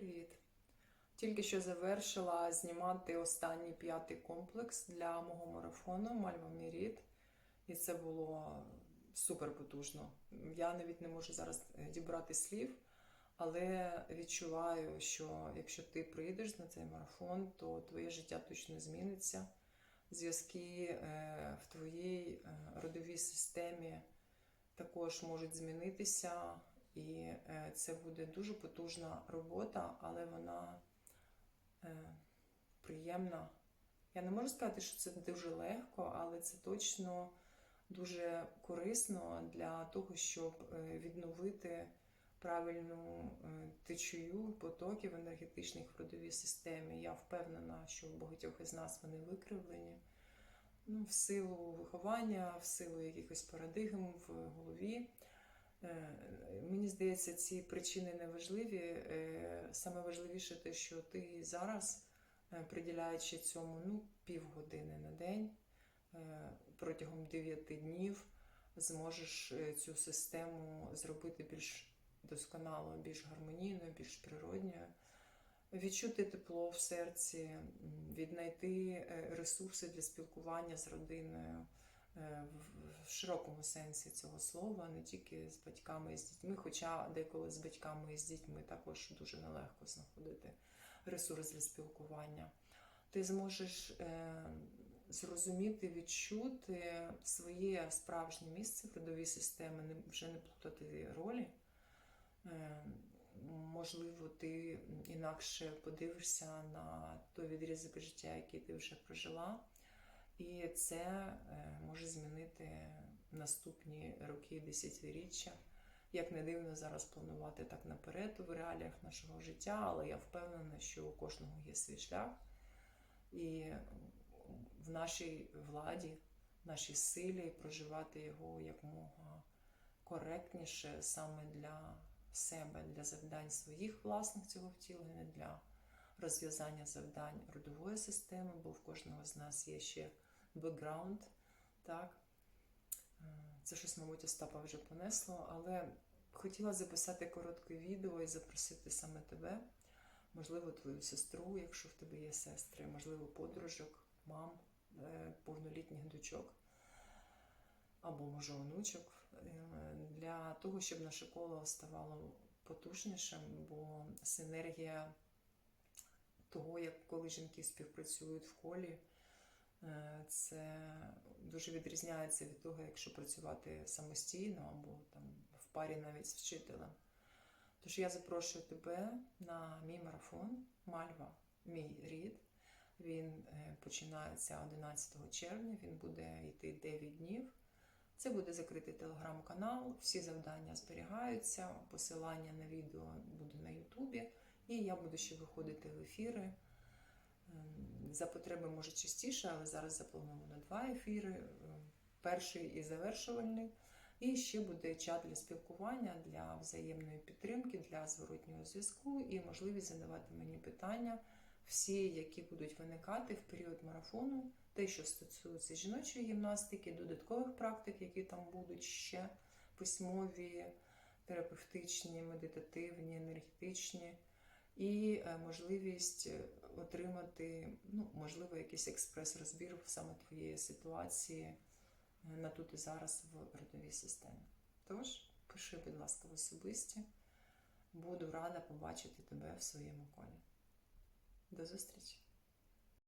Привіт! Тільки що завершила знімати останній п'ятий комплекс для мого марафону Мальва Міріт. І це було супер потужно. Я навіть не можу зараз дібрати слів, але відчуваю, що якщо ти прийдеш на цей марафон, то твоє життя точно зміниться. Зв'язки е, в твоїй е, родовій системі також можуть змінитися. І е, це буде дуже потужна робота, але вона е, приємна. Я не можу сказати, що це дуже легко, але це точно дуже корисно для того, щоб е, відновити правильну течію потоків енергетичних в родовій системі. Я впевнена, що у багатьох із нас вони викривлені. Ну, в силу виховання, в силу якихось парадигм в голові. Е, Мені здається, ці причини не важливі. Е, Саме важливіше те, що ти зараз, е, приділяючи цьому ну, півгодини на день протягом 9 днів, зможеш цю систему зробити більш досконало, більш гармонійною, більш природньою. Відчути тепло в серці, віднайти ресурси для спілкування з родиною в- широкому сенсі цього слова, не тільки з батьками і з дітьми, хоча деколи з батьками і з дітьми також дуже нелегко знаходити ресурс для спілкування. Ти зможеш е, зрозуміти, відчути своє справжнє місце в родовій системі, не, вже не плутати ролі. Е, Можливо, ти інакше подивишся на той відрізок життя, який ти вже прожила, і це е, може змінити наступні роки, десятиріччя. Як не дивно зараз планувати так наперед в реаліях нашого життя, але я впевнена, що у кожного є свій шлях, і в нашій владі, в нашій силі проживати його якомога коректніше саме для себе, для завдань своїх власних цього втілення, для розв'язання завдань родової системи, бо в кожного з нас є ще бекграунд. Так? Е, Це щось, мабуть, Остапа вже понесло, але хотіла записати коротке відео і запросити саме тебе, можливо, твою сестру, якщо в тебе є сестри, можливо, подружок, мам, е, повнолітніх дочок або може онучок, е, для того, щоб наше коло ставало потужнішим, бо синергія того, як коли жінки співпрацюють в колі, це дуже відрізняється від того, якщо працювати самостійно або там в парі навіть з вчителем. Тож я запрошую тебе на мій марафон Мальва, мій рід. Він е, починається 11 червня, він буде йти 9 днів. Це буде закритий телеграм-канал, всі завдання зберігаються, посилання на відео буде на Ютубі, і я буду ще виходити в ефіри. За потреби може частіше, але зараз заплановано два ефіри. Ем, Перший і завершувальний. І ще буде чат для спілкування, для взаємної підтримки, для зворотнього зв'язку і можливість задавати мені питання, всі, які будуть виникати в період марафону, те, що стосується жіночої гімнастики, додаткових практик, які там будуть ще письмові, терапевтичні, медитативні, енергетичні, і е, можливість е, отримати, ну, можливо, якийсь експрес-розбір саме твоєї ситуації е, на тут і зараз в родовій системі. Тож, пиши, будь ласка, в особисті. Буду рада побачити тебе в своєму колі. До зустрічі!